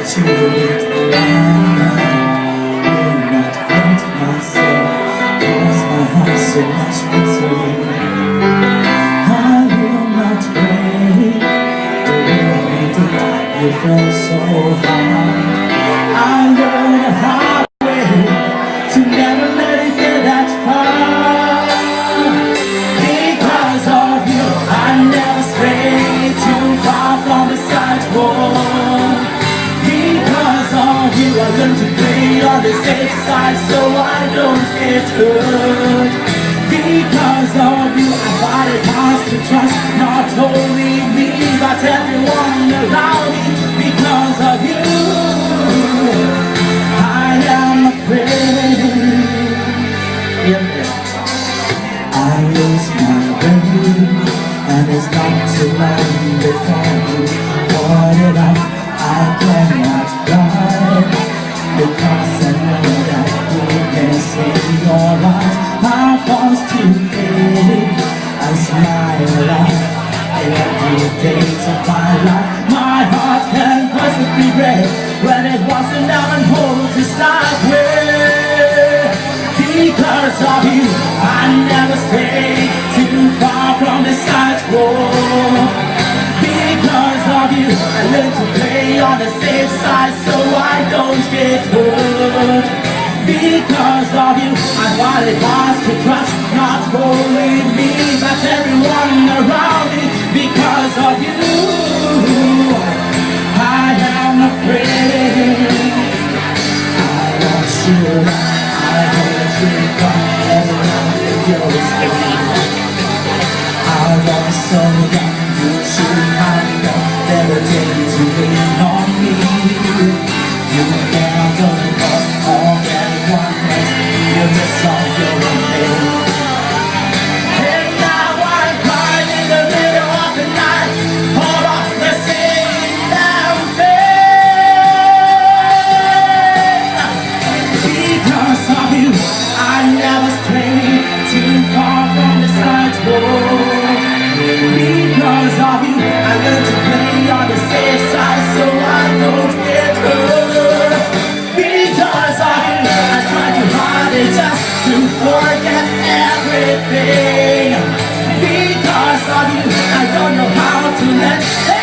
that you Will not hurt myself my heart so much I will not pray The way felt so hard I learned the so I don't get hurt. Because of you, I find it hard to trust not only me but everyone around me. Because of you, I am afraid. Yeah. I lose my way And it's not too long before you it out I my life My heart can possibly break When it wasn't and hold to start with because of you, I never stray too far from the side sidewalk. Because of you, I learned to play on the safe side so I don't get hurt. Because of you, I it hard to trust Deus. Everything. Because of you, I don't know how to let